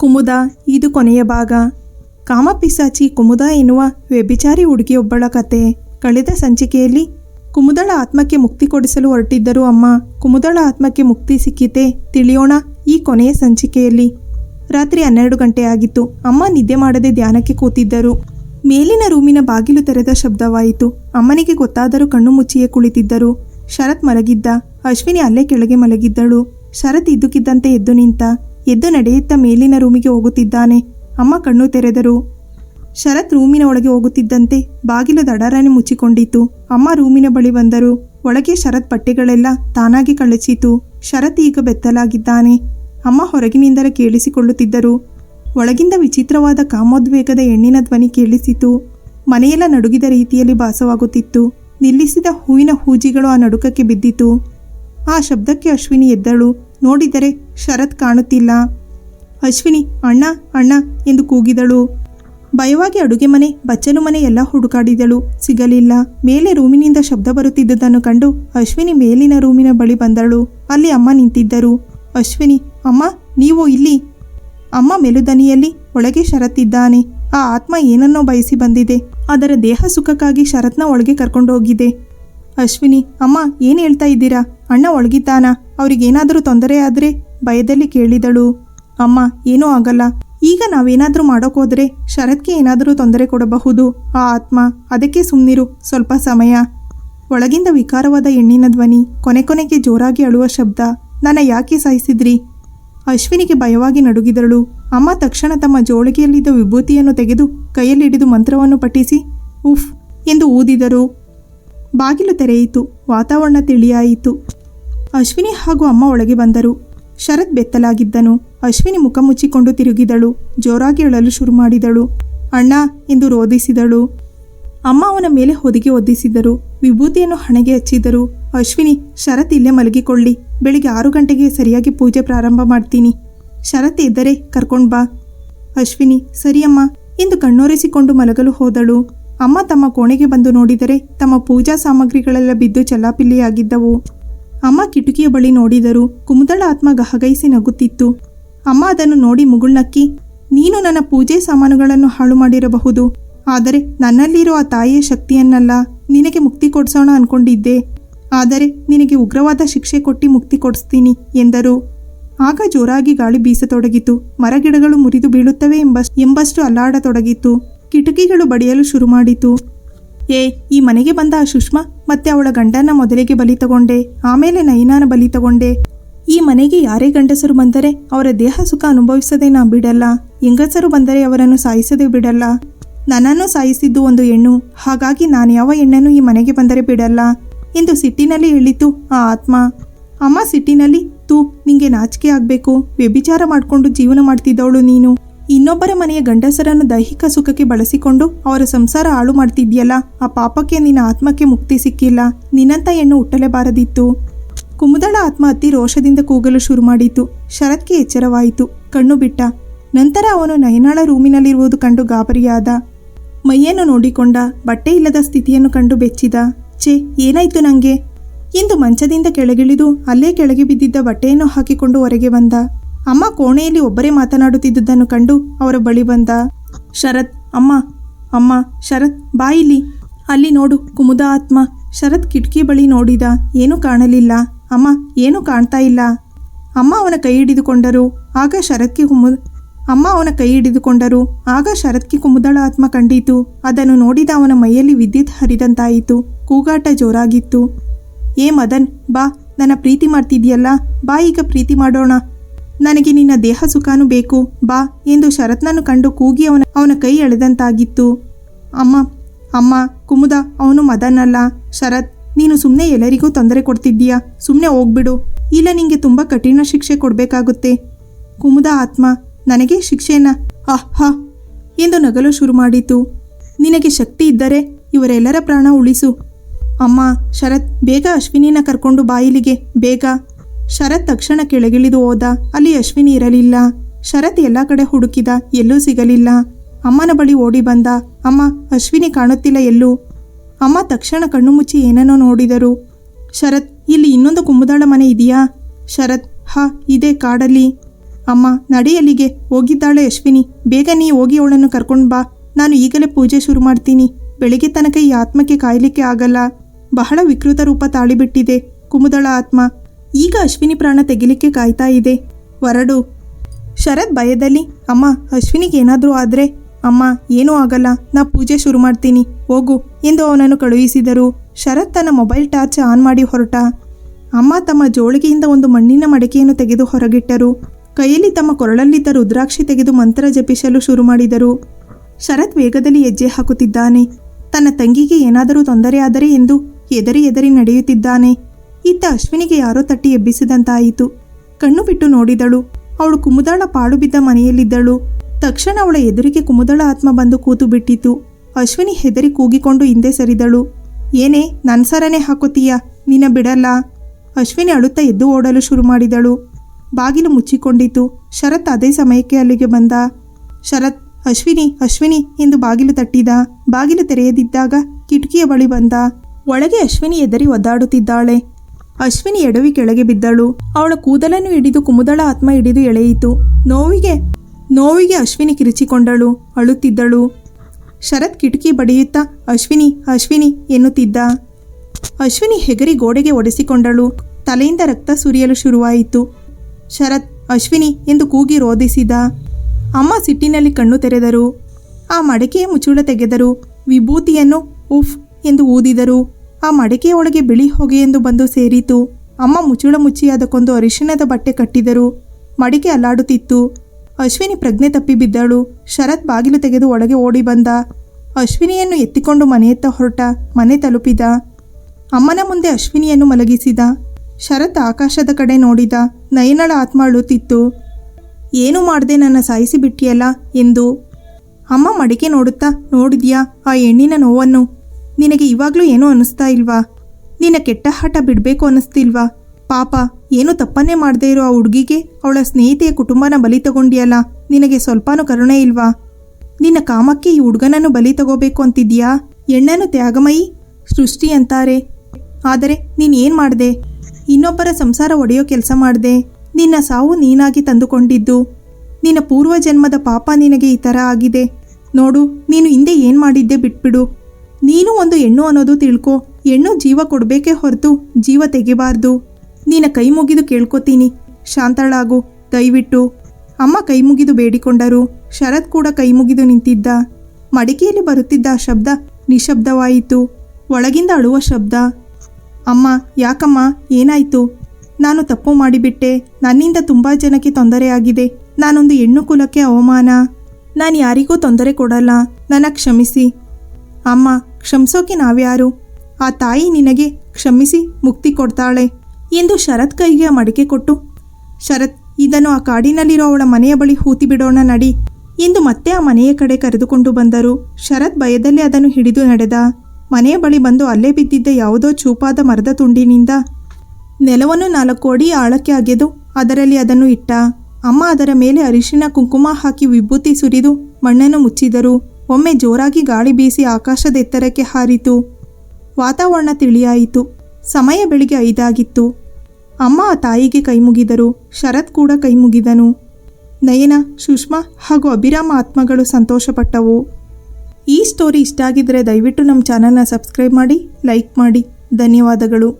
ಕುಮುದ, ಇದು ಕೊನೆಯ ಭಾಗ. ಕಾಮಪಿಸಾಚಿ ಕುಮುದ ಎನ್ನುವ ವ್ಯಭಿಚಾರಿ ಹುಡುಗಿಯೊಬ್ಬಳ ಕತೆ. ಕಳೆದ ಸಂಚಿಕೆಯಲ್ಲಿ, ಕುಮುದಳ ಆತ್ಮಕ್ಕೆ ಮುಕ್ತಿ ಕೊಡಿಸಲು ಹೊರಟಿದ್ದರು ಅಮ್ಮ. ಕುಮುದಳ ಆತ್ಮಕ್ಕೆ ಮುಕ್ತಿ ಸಿಕ್ಕಿತೆ ತಿಳಿಯೋಣ ಈ ಕೊನೆಯ ಸಂಚಿಕೆಯಲ್ಲಿ. ರಾತ್ರಿ ಹನ್ನೆರಡು ಗಂಟೆ ಆಗಿತ್ತು. ಅಮ್ಮ ನಿದ್ದೆ ಮಾಡದೆ ಧ್ಯಾನಕ್ಕೆ ಕೂತಿದ್ದರು. ಮೇಲಿನ ರೂಮಿನ ಬಾಗಿಲು ತೆರೆದ ಶಬ್ದವಾಯಿತು. ಅಮ್ಮನಿಗೆ ಗೊತ್ತಾದರೂ ಕಣ್ಣು ಮುಚ್ಚಿಯೇ ಕುಳಿತಿದ್ದರು. ಶರತ್ ಮಲಗಿದ್ದ. ಅಶ್ವಿನಿ ಅಲ್ಲೇ ಕೆಳಗೆ ಮಲಗಿದ್ದಳು. ಶರತ್ ಇದ್ದಕ್ಕಿದ್ದಂತೆ ಎದ್ದು ನಿಂತ. ಎದ್ದು ನಡೆಯುತ್ತಾ ಮೇಲಿನ ರೂಮಿಗೆ ಹೋಗುತ್ತಿದ್ದಾನೆ. ಅಮ್ಮ ಕಣ್ಣು ತೆರೆದರು. ಶರತ್ ರೂಮಿನ ಒಳಗೆ ಹೋಗುತ್ತಿದ್ದಂತೆ ಬಾಗಿಲು ದಡಾರನೆ ಮುಚ್ಚಿಕೊಂಡಿತು ಅಮ್ಮ ರೂಮಿನ ಬಳಿ ಬಂದರು. ಒಳಗೆ ಶರತ್ ಬಟ್ಟೆಗಳೆಲ್ಲ ತಾನಾಗಿ ಕಳಚಿತು. ಶರತ್ ಈಗ ಬೆತ್ತಲಾಗಿದ್ದಾನೆ. ಅಮ್ಮ ಹೊರಗಿನಿಂದಲೇ ಕೇಳಿಸಿಕೊಳ್ಳುತ್ತಿದ್ದರು. ಒಳಗಿಂದ ವಿಚಿತ್ರವಾದ ಕಾಮೋದ್ವೇಗದ ಹೆಣ್ಣಿನ ಧ್ವನಿ ಕೇಳಿಸಿತು. ಮನೆಯೆಲ್ಲ ನಡುಗಿದ ರೀತಿಯಲ್ಲಿ ಭಾಸವಾಗುತ್ತಿತ್ತು. ನಿಲ್ಲಿಸಿದ ಹೂವಿನ ಹೂಜಿಗಳು ಆ ನಡುಕಕ್ಕೆ ಬಿದ್ದಿತು. ಆ ಶಬ್ದಕ್ಕೆ ಅಶ್ವಿನಿ ಎದ್ದಳು. ನೋಡಿದರೆ ಶರತ್ ಕಾಣುತ್ತಿಲ್ಲ. ಅಶ್ವಿನಿ, ಅಣ್ಣ ಅಣ್ಣ, ಎಂದು ಕೂಗಿದಳು. ಭಯವಾಗಿ ಅಡುಗೆ ಮನೆ, ಬಚ್ಚಲು ಮನೆ ಎಲ್ಲ ಹುಡುಕಾಡಿದಳು. ಸಿಗಲಿಲ್ಲ. ಮೇಲೆ ರೂಮಿನಿಂದ ಶಬ್ದ ಬರುತ್ತಿದ್ದುದನ್ನು ಕಂಡು ಅಶ್ವಿನಿ ಮೇಲಿನ ರೂಮಿನ ಬಳಿ ಬಂದಳು. ಅಲ್ಲಿ ಅಮ್ಮ ನಿಂತಿದ್ದರು. ಅಶ್ವಿನಿ, ಅಮ್ಮ, ನೀವು ಇಲ್ಲಿ. ಅಮ್ಮ ಮೆಲುದನಿಯಲ್ಲಿ ಒಳಗೆ ಶರತ್ತಿದ್ದಾನೆ ಆ ಆತ್ಮ ಏನನ್ನೋ ಬಯಸಿ ಬಂದಿದೆ. ಅದರ ದೇಹ ಸುಖಕ್ಕಾಗಿ ಶರತ್ನ ಒಳಗೆ ಕರ್ಕೊಂಡೋಗಿದೆ. ಅಶ್ವಿನಿ, ಅಮ್ಮ, ಏನು ಹೇಳ್ತಾ ಇದ್ದೀರಾ? ಅಣ್ಣ ಒಳಗಿದ್ದಾನ? ಅವ್ರಿಗೇನಾದರೂ ತೊಂದರೆ ಆದರೆ ಭಯದಲ್ಲಿ ಕೇಳಿದಳು. ಅಮ್ಮ, ಏನೂ ಆಗಲ್ಲ. ಈಗ ನಾವೇನಾದರೂ ಮಾಡೋಕ್ಕೋದ್ರೆ ಶರತ್ಗೆ ಏನಾದರೂ ತೊಂದರೆ ಕೊಡಬಹುದು. ಆ ಆತ್ಮ, ಅದಕ್ಕೆ ಸುಮ್ಮನಿರು ಸ್ವಲ್ಪ ಸಮಯ. ಒಳಗಿಂದ ವಿಕಾರವಾದ ಹೆಣ್ಣಿನ ಧ್ವನಿ, ಕೊನೆ ಕೊನೆಗೆ ಜೋರಾಗಿ ಅಳುವ ಶಬ್ದ. ನನ್ನ ಯಾಕೆ ಸಹಿಸಿದ್ರಿ ಅಶ್ವಿನಿಗೆ ಭಯವಾಗಿ ನಡುಗಿದಳು. ಅಮ್ಮ ತಕ್ಷಣ ತಮ್ಮ ಜೋಳಿಗೆಯಲ್ಲಿದ್ದ ವಿಭೂತಿಯನ್ನು ತೆಗೆದು ಕೈಯಲ್ಲಿ ಹಿಡಿದು ಮಂತ್ರವನ್ನು ಪಠಿಸಿ, ಉಫ್, ಎಂದು ಊದಿದರು. ಬಾಗಿಲು ತೆರೆಯಿತು. ವಾತಾವರಣ ತಿಳಿಯಾಯಿತು. ಅಶ್ವಿನಿ ಹಾಗೂ ಅಮ್ಮ ಒಳಗೆ ಬಂದರು. ಶರತ್ ಬೆತ್ತಲಾಗಿದ್ದನು. ಅಶ್ವಿನಿ ಮುಖ ಮುಚ್ಚಿಕೊಂಡು ತಿರುಗಿದಳು. ಜೋರಾಗಿ ಅಳಲು ಶುರು ಮಾಡಿದಳು. ಅಣ್ಣ ಎಂದು ರೋಧಿಸಿದಳು ಅಮ್ಮ ಅವನ ಮೇಲೆ ಹೊದಿಗೆ ಒದ್ದಿಸಿದರು. ವಿಭೂತಿಯನ್ನು ಹಣೆಗೆ ಹಚ್ಚಿದರು. ಅಶ್ವಿನಿ, ಶರತ್ ಇಲ್ಲೇ ಮಲಗಿಕೊಳ್ಳಿ. ಬೆಳಿಗ್ಗೆ ಆರು ಗಂಟೆಗೆ ಸರಿಯಾಗಿ ಪೂಜೆ ಪ್ರಾರಂಭ ಮಾಡ್ತೀನಿ. ಶರತ್ ಇದ್ದರೆ ಕರ್ಕೊಂಡ್ ಬಾ. ಅಶ್ವಿನಿ, ಸರಿಯಮ್ಮ. ಎಂದು ಕಣ್ಣೊರೆಸಿಕೊಂಡು ಮಲಗಲು ಹೋದಳು. ಅಮ್ಮ ತಮ್ಮ ಕೋಣೆಗೆ ಬಂದು ನೋಡಿದರೆ ತಮ್ಮ ಪೂಜಾ ಸಾಮಗ್ರಿಗಳೆಲ್ಲ ಬಿದ್ದು ಚಲ್ಲಾಪಿಲ್ಲಿಯಾಗಿದ್ದವು. ಅಮ್ಮ ಕಿಟಕಿಯ ಬಳಿ ನೋಡಿದರು ಕುಮುದಳ ಆತ್ಮ ಗಹಗೈಸಿ ನಗುತ್ತಿತ್ತು. ಅಮ್ಮ ಅದನ್ನು ನೋಡಿ ಮುಗುಳ್ನಕ್ಕಿ, ನೀನು ನನ್ನ ಪೂಜೆ ಸಾಮಾನುಗಳನ್ನು ಹಾಳು ಮಾಡಿರಬಹುದು, ಆದರೆ ನನ್ನಲ್ಲಿರೋ ಆ ತಾಯಿಯ ಶಕ್ತಿಯನ್ನಲ್ಲ ನಿನಗೆ ಮುಕ್ತಿ ಕೊಡಿಸೋಣ ಅನ್ಕೊಂಡಿದ್ದೆ. ಆದರೆ ನಿನಗೆ ಉಗ್ರವಾದ ಶಿಕ್ಷೆ ಕೊಟ್ಟು ಮುಕ್ತಿ ಕೊಡಿಸ್ತೀನಿ ಎಂದರು. ಆಗ ಜೋರಾಗಿ ಗಾಳಿ ಬೀಸತೊಡಗಿತು. ಮರಗಿಡಗಳು ಮುರಿದು ಬೀಳುತ್ತವೆ ಎಂಬ ಎಂಬಷ್ಟು ಅಲ್ಲಾಡತೊಡಗಿತು. ಕಿಟಕಿಗಳು ಬಡಿಯಲು ಶುರು ಮಾಡಿತು ಏ, ಈ ಮನೆಗೆ ಬಂದ ಆ ಸುಷ್ಮಾ ಮತ್ತೆ ಅವಳ ಗಂಡನ ಮೊದಲಿಗೆ ಬಲಿ ತಗೊಂಡೆ, ಆಮೇಲೆ ನಯನಾನ ಬಲಿ ತಗೊಂಡೆ. ಈ ಮನೆಗೆ ಯಾರೇ ಗಂಡಸರು ಬಂದರೆ ಅವರ ದೇಹ ಸುಖ ಅನುಭವಿಸದೆ ನಾ ಬಿಡಲ್ಲ, ಹೆಂಗಸರು ಬಂದರೆ ಅವರನ್ನು ಸಾಯಿಸದೆ ಬಿಡಲ್ಲ. ನನ್ನನ್ನು ಸಾಯಿಸಿದ್ದು ಒಂದು ಹೆಣ್ಣು, ಹಾಗಾಗಿ ನಾನು ಯಾವ ಹೆಣ್ಣನ್ನು ಈ ಮನೆಗೆ ಬಂದರೆ ಬಿಡಲ್ಲ ಎಂದು ಸಿಟ್ಟಿನಲ್ಲಿ ಹೇಳಿತು ಆ ಆತ್ಮ. ಅಮ್ಮ ಸಿಟ್ಟಿನಲ್ಲಿ, ತೂ, ನಿಂಗೆ ನಾಚಿಕೆ ಆಗಬೇಕು, ವ್ಯಭಿಚಾರ ಮಾಡಿಕೊಂಡು ಜೀವನ ಮಾಡ್ತಿದ್ದವಳು ನೀನು. ಇನ್ನೊಬ್ಬರ ಮನೆಯ ಗಂಡಸರನ್ನು ದೈಹಿಕ ಸುಖಕ್ಕೆ ಬಳಸಿಕೊಂಡು ಅವರ ಸಂಸಾರ ಹಾಳು ಮಾಡ್ತಿದ್ಯಲ್ಲ, ಆ ಪಾಪಕ್ಕೆ ನಿನ್ನ ಆತ್ಮಕ್ಕೆ ಮುಕ್ತಿ ಸಿಕ್ಕಿಲ್ಲ, ನಿನ್ನಂತ ಹೆಣ್ಣು ಹುಟ್ಟಲೇಬಾರದಿತ್ತು. ಕುಮುದಳ ಆತ್ಮ ಅತಿ ರೋಷದಿಂದ ಕೂಗಲು ಶುರು ಮಾಡಿತು. ಶರತ್ಗೆ ಎಚ್ಚರವಾಯಿತು. ಕಣ್ಣು ಬಿಟ್ಟ. ನಂತರ ಅವನು ನಯನಾಳ ರೂಮಿನಲ್ಲಿರುವುದು ಕಂಡು ಗಾಬರಿಯಾದ. ಮೈಯನ್ನು ನೋಡಿಕೊಂಡ. ಬಟ್ಟೆ ಇಲ್ಲದ ಸ್ಥಿತಿಯನ್ನು ಕಂಡು ಬೆಚ್ಚಿದ. ಛೇ, ಏನಾಯ್ತು ನಂಗೆ? ಎಂದು ಮಂಚದಿಂದ ಕೆಳಗಿಳಿದು ಅಲ್ಲೇ ಕೆಳಗೆ ಬಿದ್ದಿದ್ದ ಬಟ್ಟೆಯನ್ನು ಹಾಕಿಕೊಂಡು ಹೊರಗೆ ಬಂದ. ಅಮ್ಮ ಕೋಣೆಯಲ್ಲಿ ಒಬ್ಬರೇ ಮಾತನಾಡುತ್ತಿದ್ದುದನ್ನು ಕಂಡು ಅವರ ಬಳಿ ಬಂದ, ಶರತ್, ಅಮ್ಮ ಅಮ್ಮ, ಶರತ್ ಬಾಯಿಲಿ ಅಲ್ಲಿ ನೋಡು, ಕುಮುದ ಆತ್ಮ. ಶರತ್ ಕಿಟಕಿ ಬಳಿ ನೋಡಿದ, ಏನೂ ಕಾಣಲಿಲ್ಲ. ಅಮ್ಮ, ಏನೂ ಕಾಣ್ತಾ ಇಲ್ಲ. ಅಮ್ಮ ಅವನ ಕೈ ಹಿಡಿದುಕೊಂಡರು, ಆಗ ಶರತ್ಗೆ ಕುಮುದ, ಅಮ್ಮ ಅವನ ಕೈ ಹಿಡಿದುಕೊಂಡರು, ಆಗ ಶರತ್ಗೆ ಕುಮುದಳ ಆತ್ಮ ಕಂಡಿತು. ಅದನ್ನು ನೋಡಿದ ಅವನ ಮೈಯಲ್ಲಿ ವಿದ್ಯುತ್ ಹರಿದಂತಾಯಿತು. ಕೂಗಾಟ ಜೋರಾಗಿತ್ತು. ಏ ಮದನ್, ಬಾ, ನನ್ನ ಪ್ರೀತಿ ಮಾಡ್ತಿದ್ಯಲ್ಲ ಬಾ ಈಗ ಪ್ರೀತಿ ಮಾಡೋಣ. ನನಗೆ ನಿನ್ನ ದೇಹ ಸುಖಾನು ಬೇಕು, ಬಾ ಎಂದು ಶರತ್ನನ್ನು ಕಂಡು ಕೂಗಿ ಅವನ ಅವನ ಕೈ ಎಳೆದಂತಾಗಿತ್ತು. ಅಮ್ಮ ಅಮ್ಮ, ಕುಮುದ, ಅವನು ಮದನಲ್ಲ. ಶರತ್, ನೀನು ಸುಮ್ಮನೆ ಎಲ್ಲರಿಗೂ ತೊಂದರೆ ಕೊಡ್ತಿದ್ದೀಯಾ? ಸುಮ್ಮನೆ ಹೋಗ್ಬಿಡು. ಇಲ್ಲ, ನಿಂಗೆ ತುಂಬ ಕಠಿಣ ಶಿಕ್ಷೆ ಕೊಡಬೇಕಾಗುತ್ತೆ. ಕುಮುದ ಆತ್ಮ, ನನಗೆ ಶಿಕ್ಷೆಯನ್ನ ಅಹ್ ಎಂದು ನಗಲು ಶುರು ಮಾಡಿತು. ನಿನಗೆ ಶಕ್ತಿ ಇದ್ದರೆ ಇವರೆಲ್ಲರ ಪ್ರಾಣ ಉಳಿಸು. ಅಮ್ಮ, ಶರತ್, ಬೇಗ ಅಶ್ವಿನಿನ ಕರ್ಕೊಂಡು ಬಾಯಿಲಿಗೆ, ಬೇಗ. ಶರತ್ ತಕ್ಷಣ ಕೆಳಗಿಳಿದು ಹೋದ. ಅಲ್ಲಿ ಅಶ್ವಿನಿ ಇರಲಿಲ್ಲ. ಶರತ್ ಎಲ್ಲ ಕಡೆ ಹುಡುಕಿದ. ಎಲ್ಲೂ ಸಿಗಲಿಲ್ಲ. ಅಮ್ಮನ ಬಳಿ ಓಡಿ ಬಂದ. ಅಮ್ಮ, ಅಶ್ವಿನಿ ಕಾಣುತ್ತಿಲ್ಲ ಎಲ್ಲೂ. ಅಮ್ಮ ತಕ್ಷಣ ಕಣ್ಣು ಮುಚ್ಚಿ ಏನನ್ನೋ ನೋಡಿದರು. ಶರತ್, ಇಲ್ಲಿ ಇನ್ನೊಂದು ಕುಂಬುದಾಳ ಮನೆ ಇದೆಯಾ? ಶರತ್, ಹ, ಇದೆ ಕಾಡಲ್ಲಿ. ಅಮ್ಮ ನಡೆಯಲ್ಲಿಗೆ ಹೋಗಿದ್ದಾಳೆ ಅಶ್ವಿನಿ. ಬೇಗ ನೀ ಹೋಗಿ ಅವಳನ್ನು ಕರ್ಕೊಂಡು ಬಾ. ನಾನು ಈಗಲೇ ಪೂಜೆ ಶುರು ಮಾಡ್ತೀನಿ. ಬೆಳಿಗ್ಗೆ ತನಕ ಈ ಆತ್ಮಕ್ಕೆ ಕಾಯಲಿಕ್ಕೆ ಆಗಲ್ಲ. ಬಹಳ ವಿಕೃತ ರೂಪ ತಾಳಿಬಿಟ್ಟಿದೆ. ಕುಮುದಳ ಆತ್ಮ. ಈಗ ಅಶ್ವಿನಿ ಪ್ರಾಣ ತೆಗಿಲಿಕ್ಕೆ ಕಾಯ್ತಾ ಇದೆ. ಹೊರಡು ಶರತ್ ಭಯದಲ್ಲಿ ಅಮ್ಮ, ಅಶ್ವಿನಿಗೆ ಏನಾದರೂ ಆದರೆ, ಅಮ್ಮ, ಏನೂ ಆಗಲ್ಲ, ನಾ ಪೂಜೆ ಶುರು ಮಾಡ್ತೀನಿ, ಹೋಗು, ಎಂದು ಅವನನ್ನು ಕಳುಹಿಸಿದರು. ಶರತ್ ತನ್ನ ಮೊಬೈಲ್ ಟಾರ್ಚ್ ಆನ್ ಮಾಡಿ ಹೊರಟ. ಅಮ್ಮ ತಮ್ಮ ಜೋಳಿಗೆಯಿಂದ ಒಂದು ಮಣ್ಣಿನ ಮಡಕೆಯನ್ನು ತೆಗೆದು ಹೊರಗಿಟ್ಟರು. ಕೈಯಲ್ಲಿ ತಮ್ಮ ಕೊರಳಲ್ಲಿದ್ದ ರುದ್ರಾಕ್ಷಿ ತೆಗೆದು ಮಂತ್ರ ಜಪಿಸಲು ಶುರು ಮಾಡಿದರು. ಶರತ್ ವೇಗದಲ್ಲಿ ಹೆಜ್ಜೆ ಹಾಕುತ್ತಿದ್ದಾನೆ. ತನ್ನ ತಂಗಿಗೆ ಏನಾದರೂ ತೊಂದರೆಯಾದರೆ ಎಂದು ಎದರಿ ಎದರಿ ನಡೆಯುತ್ತಿದ್ದಾನೆ. ಇತ್ತ ಅಶ್ವಿನಿಗೆ ಯಾರೋ ತಟ್ಟಿ ಎಬ್ಬಿಸಿದಂತಾಯಿತು. ಕಣ್ಣು ಬಿಟ್ಟು ನೋಡಿದಳು. ಅವಳು ಕುಮುದಾಳ ಪಾಡು ಬಿದ್ದ ಮನೆಯಲ್ಲಿದ್ದಳು. ತಕ್ಷಣ ಅವಳ ಎದುರಿಗೆ ಕುಮುದಳ ಆತ್ಮ ಬಂದು ಕೂತು ಬಿಟ್ಟಿತು. ಅಶ್ವಿನಿ ಹೆದರಿ ಕೂಗಿಕೊಂಡು ಹಿಂದೆ ಸರಿದಳು. ಏನೇ ನನ್ನ ಸರನೆ ಹಾಕೋತೀಯ? ನಿನ್ನ ಬಿಡಲ್ಲ. ಅಶ್ವಿನಿ ಅಳುತ್ತಾ ಎದ್ದು ಓಡಲು ಶುರು ಮಾಡಿದಳು. ಬಾಗಿಲು ಮುಚ್ಚಿಕೊಂಡಿತು. ಶರತ್ ಅದೇ ಸಮಯಕ್ಕೆ ಅಲ್ಲಿಗೆ ಬಂದ. ಶರತ್, ಅಶ್ವಿನಿ ಅಶ್ವಿನಿ ಎಂದು ಬಾಗಿಲು ತಟ್ಟಿದ. ಬಾಗಿಲು ತೆರೆಯದಿದ್ದಾಗ ಕಿಟಕಿಯ ಬಳಿ ಬಂದ. ಒಳಗೆ ಅಶ್ವಿನಿ ಎದರಿ ಒದ್ದಾಡುತ್ತಿದ್ದಾಳೆ. ಅಶ್ವಿನಿ ಎಡವಿ ಕೆಳಗೆ ಬಿದ್ದಳು. ಅವಳ ಕೂದಲನ್ನು ಹಿಡಿದು ಕುಮುದಳ ಆತ್ಮ ಹಿಡಿದು ಎಳೆಯಿತು. ನೋವಿಗೆ ನೋವಿಗೆ ಅಶ್ವಿನಿ ಕಿರಿಚಿಕೊಂಡಳು, ಅಳುತ್ತಿದ್ದಳು. ಶರತ್ ಕಿಟಕಿ ಬಡಿಯುತ್ತಾ, ಅಶ್ವಿನಿ ಅಶ್ವಿನಿ ಎನ್ನುತ್ತಿದ್ದ. ಅಶ್ವಿನಿ ಹೆಗರಿ ಗೋಡೆಗೆ ಒಡೆಸಿಕೊಂಡಳು. ತಲೆಯಿಂದ ರಕ್ತ ಸುರಿಯಲು ಶುರುವಾಯಿತು. ಶರತ್, ಅಶ್ವಿನಿ ಎಂದು ಕೂಗಿ ರೋಧಿಸಿದ ಅಮ್ಮ ಸಿಟ್ಟಿನಲ್ಲಿ ಕಣ್ಣು ತೆರೆದರು. ಆ ಮಡಕೆಯ ಮುಚ್ಚುಳ ತೆಗೆದರು. ವಿಭೂತಿಯನ್ನು ಉಫ್ ಎಂದು ಊದಿದರು. ಆ ಮಡಕೆಯ ಒಳಗೆ ಬಿಳಿ ಎಂದು ಬಂದು ಸೇರಿತು. ಅಮ್ಮ ಮುಚ್ಚುಳ ಮುಚ್ಚಿ ಅದಕ್ಕೊಂದು ಅರಿಶಿಣದ ಬಟ್ಟೆ ಕಟ್ಟಿದರು. ಮಡಿಕೆ ಅಲ್ಲಾಡುತ್ತಿತ್ತು. ಅಶ್ವಿನಿ ಪ್ರಜ್ಞೆ ತಪ್ಪಿ ಬಿದ್ದಳು. ಶರತ್ ಬಾಗಿಲು ತೆಗೆದು ಒಳಗೆ ಓಡಿ ಬಂದ. ಅಶ್ವಿನಿಯನ್ನು ಎತ್ತಿಕೊಂಡು ಮನೆಯತ್ತ ಹೊರಟ. ಮನೆ ತಲುಪಿದ. ಅಮ್ಮನ ಮುಂದೆ ಅಶ್ವಿನಿಯನ್ನು ಮಲಗಿಸಿದ. ಶರತ್ ಆಕಾಶದ ಕಡೆ ನೋಡಿದ. ನಯನಳ ಆತ್ಮ ಅಳುತ್ತಿತ್ತು. ಏನು ಮಾಡದೆ ನನ್ನ ಸಾಯಿಸಿ ಬಿಟ್ಟಿಯಲ್ಲ? ಎಂದು. ಅಮ್ಮ ಮಡಿಕೆ ನೋಡುತ್ತಾ ನೋಡಿದ್ಯಾ? ಆ ಹೆಣ್ಣಿನ ನೋವನ್ನು ನಿನಗೆ ಇವಾಗಲೂ ಏನೂ ಅನ್ನಿಸ್ತಾ ಇಲ್ವಾ? ನಿನ್ನ ಕೆಟ್ಟ ಹಠ ಬಿಡಬೇಕು ಅನಿಸ್ತಿಲ್ವಾ ಪಾಪ, ಏನೂ ತಪ್ಪನ್ನೇ ಮಾಡದೇ ಇರೋ ಆ ಹುಡುಗಿಗೆ ಅವಳ ಸ್ನೇಹಿತೆಯ ಕುಟುಂಬನ ಬಲಿ ತಗೊಂಡಿಯಲ್ಲ, ನಿನಗೆ ಸ್ವಲ್ಪನೂ ಕರುಣೆ ಇಲ್ವಾ? ನಿನ್ನ ಕಾಮಕ್ಕೆ ಈ ಹುಡುಗನನ್ನು ಬಲಿ ತಗೋಬೇಕು ಅಂತಿದ್ಯಾ ಎಣ್ಣನು ತ್ಯಾಗಮಯಿ, ಸೃಷ್ಟಿ ಅಂತಾರೆ. ಆದರೆ ನೀನು ಏನು ಮಾಡಿದೆ? ಇನ್ನೊಬ್ಬರ ಸಂಸಾರ ಒಡೆಯೋ ಕೆಲಸ ಮಾಡಿದೆ. ನಿನ್ನ ಸಾವು ನೀನಾಗಿ ತಂದುಕೊಂಡಿದ್ದು. ನಿನ್ನ ಪೂರ್ವ ಜನ್ಮದ ಪಾಪ ನಿನಗೆ ಈ ಥರ ಆಗಿದೆ. ನೋಡು, ನೀನು ಹಿಂದೆ ಏನು ಮಾಡಿದ್ದೆ ಬಿಟ್ಬಿಡು. ನೀನು ಒಂದು ಹೆಣ್ಣು ಅನ್ನೋದು ತಿಳ್ಕೊ. ಹೆಣ್ಣು ಜೀವ ಕೊಡಬೇಕೇ ಹೊರತು ಜೀವ ತೆಗಿಬಾರ್ದು. ನಿನ್ನ ಕೈ ಮುಗಿದು ಕೇಳ್ಕೊತೀನಿ. ಶಾಂತಳಾಗು, ದಯವಿಟ್ಟು. ಅಮ್ಮ ಕೈ ಮುಗಿದು ಬೇಡಿಕೊಂಡರು. ಶರತ್ ಕೂಡ ಕೈ ಮುಗಿದು ನಿಂತಿದ್ದ. ಮಡಿಕೆಯಲ್ಲಿ ಬರುತ್ತಿದ್ದ ಆ ಶಬ್ದ ನಿಶಬ್ದವಾಯಿತು. ಒಳಗಿಂದ ಅಳುವ ಶಬ್ದ. ಅಮ್ಮ, ಯಾಕಮ್ಮ? ಏನಾಯಿತು? ನಾನು ತಪ್ಪು ಮಾಡಿಬಿಟ್ಟೆ. ನನ್ನಿಂದ ತುಂಬ ಜನಕ್ಕೆ ತೊಂದರೆಯಾಗಿದೆ ನಾನೊಂದು ಹೆಣ್ಣು ಕುಲಕ್ಕೆ ಅವಮಾನ. ನಾನು ಯಾರಿಗೂ ತೊಂದರೆ ಕೊಡಲ್ಲ. ನನ್ನ ಕ್ಷಮಿಸಿ. ಅಮ್ಮ ಕ್ಷಮಿಸೋಕೆ ನಾವ್ಯಾರು? ಆ ತಾಯಿ ನಿನಗೆ ಕ್ಷಮಿಸಿ ಮುಕ್ತಿ ಕೊಡ್ತಾಳೆ. ಎಂದು ಶರತ್ ಕೈಗೆ ಮಡಿಕೆ ಕೊಟ್ಟು, ಶರತ್, ಇದನ್ನು ಆ ಕಾಡಿನಲ್ಲಿರೋ ಅವಳ ಮನೆಯ ಬಳಿ ಹೂತಿ ಬಿಡೋಣ ನಡಿ ಎಂದು ಮತ್ತೆ ಆ ಮನೆಯ ಕಡೆ ಕರೆದುಕೊಂಡು ಬಂದರು. ಶರತ್ ಭಯದಲ್ಲಿ ಅದನ್ನು ಹಿಡಿದು ನಡೆದ. ಮನೆಯ ಬಳಿ ಬಂದು ಅಲ್ಲೇ ಬಿದ್ದಿದ್ದ ಯಾವುದೋ ಚೂಪಾದ ಮರದ ತುಂಡಿನಿಂದ ನೆಲವನ್ನು ನಾಲ್ಕು ಅಡಿ ಆಳಕ್ಕೆ ಅಗೆದು ಅದರಲ್ಲಿ ಅದನ್ನು ಇಟ್ಟ. ಅಮ್ಮ ಅದರ ಮೇಲೆ ಅರಿಶಿನ ಕುಂಕುಮ ಹಾಕಿ ವಿಭೂತಿ ಸುರಿದು ಮಣ್ಣನ್ನು ಮುಚ್ಚಿದರು. ಒಮ್ಮೆ ಜೋರಾಗಿ ಗಾಳಿ ಬೀಸಿ ಆಕಾಶದ ಎತ್ತರಕ್ಕೆ ಹಾರಿತು. ವಾತಾವರಣ ತಿಳಿಯಾಯಿತು. ಸಮಯ ಬೆಳಿಗ್ಗೆ ಐದಾಗಿತ್ತು. ಅಮ್ಮ ಆ ತಾಯಿಗೆ ಕೈ ಮುಗಿದರು ಶರತ್ ಕೂಡ ಕೈ ಮುಗಿದನು ನಯನ, ಸುಷ್ಮಾ ಹಾಗೂ ಅಭಿರಾಮ ಆತ್ಮಗಳು ಸಂತೋಷಪಟ್ಟವು. ಈ ಸ್ಟೋರಿ ಇಷ್ಟ ಆಗಿದ್ದರೆ ದಯವಿಟ್ಟು ನಮ್ಮ ಚಾನಲ್ನ ಸಬ್ಸ್ಕ್ರೈಬ್ ಮಾಡಿ ಲೈಕ್ ಮಾಡಿ. ಧನ್ಯವಾದಗಳು.